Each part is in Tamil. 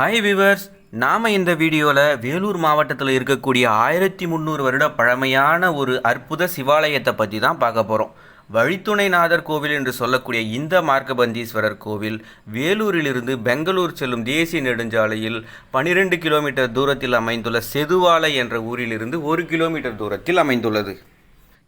ஹாய் விவர்ஸ் நாம் இந்த வீடியோவில் வேலூர் மாவட்டத்தில் இருக்கக்கூடிய ஆயிரத்தி முந்நூறு வருட பழமையான ஒரு அற்புத சிவாலயத்தை பற்றி தான் பார்க்க போகிறோம் வழித்துணைநாதர் கோவில் என்று சொல்லக்கூடிய இந்த மார்க்கபந்தீஸ்வரர் கோவில் வேலூரிலிருந்து பெங்களூர் செல்லும் தேசிய நெடுஞ்சாலையில் 12 கிலோமீட்டர் தூரத்தில் அமைந்துள்ள செதுவாலை என்ற ஊரிலிருந்து ஒரு கிலோமீட்டர் தூரத்தில் அமைந்துள்ளது.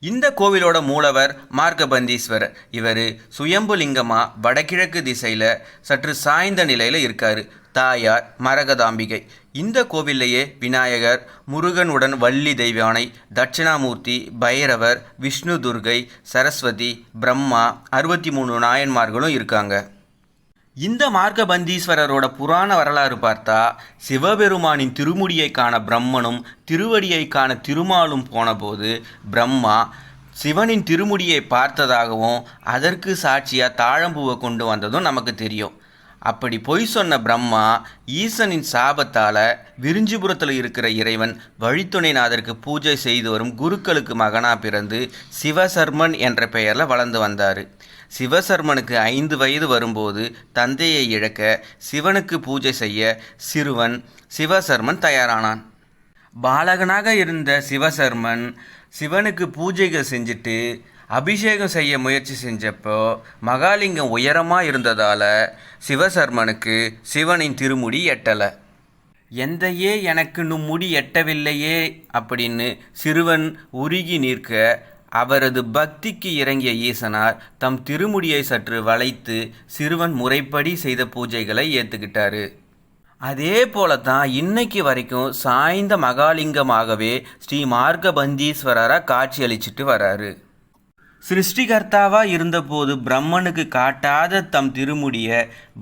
இந்த கோவிலோட மூலவர் மார்க்கபந்தீஸ்வரர். இவர் சுயம்புலிங்கமா வடகிழக்கு திசையில் சற்று சாய்ந்த நிலையில் இருக்கார். தாயார் மரகதாம்பிகை. இந்த கோவில்லையே விநாயகர் முருகனுடன் வள்ளி தெய்வானை தட்சிணாமூர்த்தி பைரவர் விஷ்ணு துர்கை சரஸ்வதி பிரம்மா அறுபத்தி மூணு நாயன்மார்களும் இருக்காங்க. இந்த மார்க்கபந்தீஸ்வரரோட புராண வரலாறு பார்த்தா சிவபெருமானின் திருமுடியை காண பிரம்மனும் திருவடியை காண திருமாலும் போனபோது பிரம்மா சிவனின் திருமுடியை பார்த்ததாகவும் அதற்கு சாட்சியாக தாழம்பூவை கொண்டு வந்ததும் நமக்கு தெரியும். அப்படி பொய் சொன்ன பிரம்மா ஈசனின் சாபத்தால் விரிஞ்சிபுரத்தில் இருக்கிற இறைவன் வழித்துணைநாதருக்கு பூஜை செய்து வரும் குருக்களுக்கு மகனாக பிறந்து சிவசர்மன் என்ற பெயரில் வளர்ந்து வந்தார். சிவசர்மனுக்கு ஐந்து வயது வரும்போது தந்தையை இழக்க சிவனுக்கு பூஜை செய்ய சிறுவன் சிவசர்மன் தயாரானான். பாலகனாக இருந்த சிவசர்மன் சிவனுக்கு பூஜைகள் செஞ்சுட்டு அபிஷேகம் செய்ய முயற்சி செஞ்சப்போ மகாலிங்கம் உயரமாக இருந்ததால் சிவசர்மனுக்கு சிவனின் திருமுடி எட்டலை. எந்தையே எனக்கு நும் முடி எட்டவில்லையே அப்படின்னு சிறுவன் உருகி நிற்க அவரது பக்திக்கு இறங்கிய ஈசனார் தம் திருமுடியை சற்று வளைத்து சிறுவன் முறைப்படி செய்த பூஜைகளை ஏற்றுக்கிட்டாரு அதே போல தான் இன்னைக்கு வரைக்கும் சாய்ந்த மகாலிங்கமாகவே ஸ்ரீ மார்க்கபந்தீஸ்வரராக காட்சியளிச்சிட்டு வராரு. சிருஷ்டிகர்த்தாவாக இருந்தபோது பிரம்மனுக்கு காட்டாத தம் திருமுடிய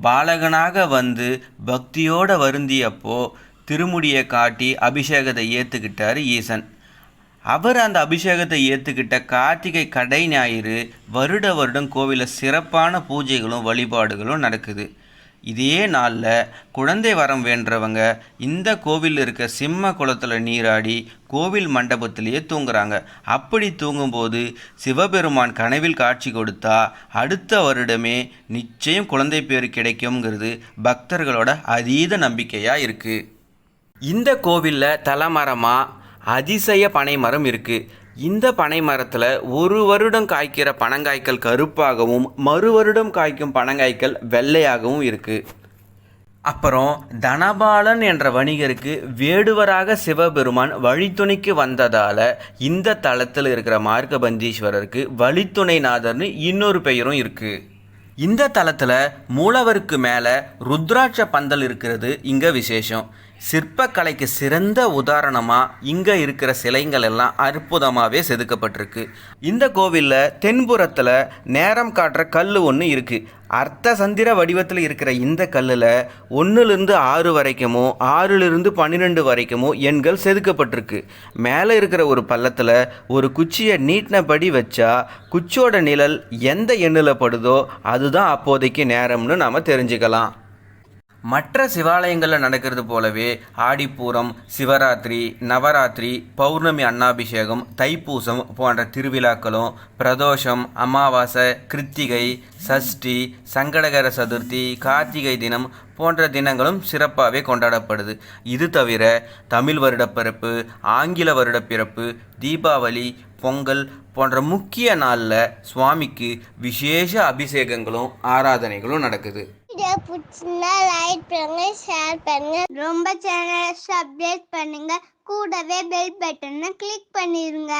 பாலகனாக வந்து பக்தியோட வருந்தியப்போ திருமுடியை காட்டி அபிஷேகத்தை ஏற்றுக்கிட்டார் ஈசன். அவர் அந்த அபிஷேகத்தை ஏற்றுக்கிட்ட கார்த்திகை கடை ஞாயிறு வருட வருடம் கோவிலில் சிறப்பான பூஜைகளும் வழிபாடுகளும் நடக்குது. இதே நாளில் குழந்தை வரம் வேண்டவங்க இந்த கோவிலில் இருக்க சிம்ம குளத்தில் நீராடி கோவில் மண்டபத்திலேயே தூங்குறாங்க. அப்படி தூங்கும்போது சிவபெருமான் கனவில் காட்சி கொடுத்தா அடுத்த வருடமே நிச்சயம் குழந்தை பேர் கிடைக்குங்கிறது பக்தர்களோட அதீத நம்பிக்கையாக இருக்குது இந்த கோவிலில் தலைமரமாக அதிசய பனைமரம் இருக்குது இந்த பனை மரத்தில் ஒரு வருடம் காய்க்கிற பனங்காய்கள் கருப்பாகவும் மறு வருடம் காய்க்கும் பனங்காய்கள் வெள்ளையாகவும் இருக்குது அப்புறம் தனபாலன் என்ற வணிகருக்கு வேடுவராக சிவபெருமான் வழித்துணைக்கு வந்ததால் இந்த தளத்தில் இருக்கிற மார்க்கபந்தீஸ்வரருக்கு வழித்துணைநாதர்னு இன்னொரு பெயரும் இருக்குது இந்த தளத்தில் மூலவருக்கு மேலே ருத்ராட்ச பந்தல் இருக்கிறது இங்கே விசேஷம். சிற்பக்கலைக்கு சிறந்த உதாரணமாக இங்கே இருக்கிற சிலைங்கள் எல்லாம் அற்புதமாகவே செதுக்கப்பட்டிருக்கு. இந்த கோவிலில் தென்புறத்தில் நேரம் காட்டுற கல் ஒன்று இருக்குது அர்த்த சந்திர வடிவத்தில் இருக்கிற இந்த கல்லில் ஒன்றுலேருந்து ஆறு வரைக்குமோ ஆறிலிருந்து பன்னிரெண்டு வரைக்குமோ எண்கள் செதுக்கப்பட்டிருக்கு. மேலே இருக்கிற ஒரு பள்ளத்தில் ஒரு குச்சியை நீட்டினபடி வச்சா குச்சியோட நிழல் எந்த எண்ணில் படுதோ அதுதான் அப்போதைக்கு நேரம்னு நாம் தெரிஞ்சுக்கலாம். மற்ற சிவாலயங்களில் நடக்கிறது போலவே ஆடிப்பூரம் சிவராத்திரி நவராத்திரி பௌர்ணமி அன்னாபிஷேகம் தைப்பூசம் போன்ற திருவிழாக்களும் பிரதோஷம் அமாவாசை கிருத்திகை சஷ்டி சங்கடகர சதுர்த்தி கார்த்திகை தினம் போன்ற தினங்களும் சிறப்பாகவே கொண்டாடப்படுது. இது தவிர தமிழ் வருடப்பிறப்பு ஆங்கில வருடப்பிறப்பு தீபாவளி பொங்கல் போன்ற முக்கிய நாளில் சுவாமிக்கு விசேஷ அபிஷேகங்களும் ஆராதனைகளும் நடக்குது. வீடியோ பிடிச்சிருந்தா லைக் பண்ணுங்க ஷேர் பண்ணுங்க. ரொம்ப சேனலை சப்ஸ்கிரைப் பண்ணுங்க. கூடவே பெல் பட்டனை கிளிக் பண்ணிருங்க.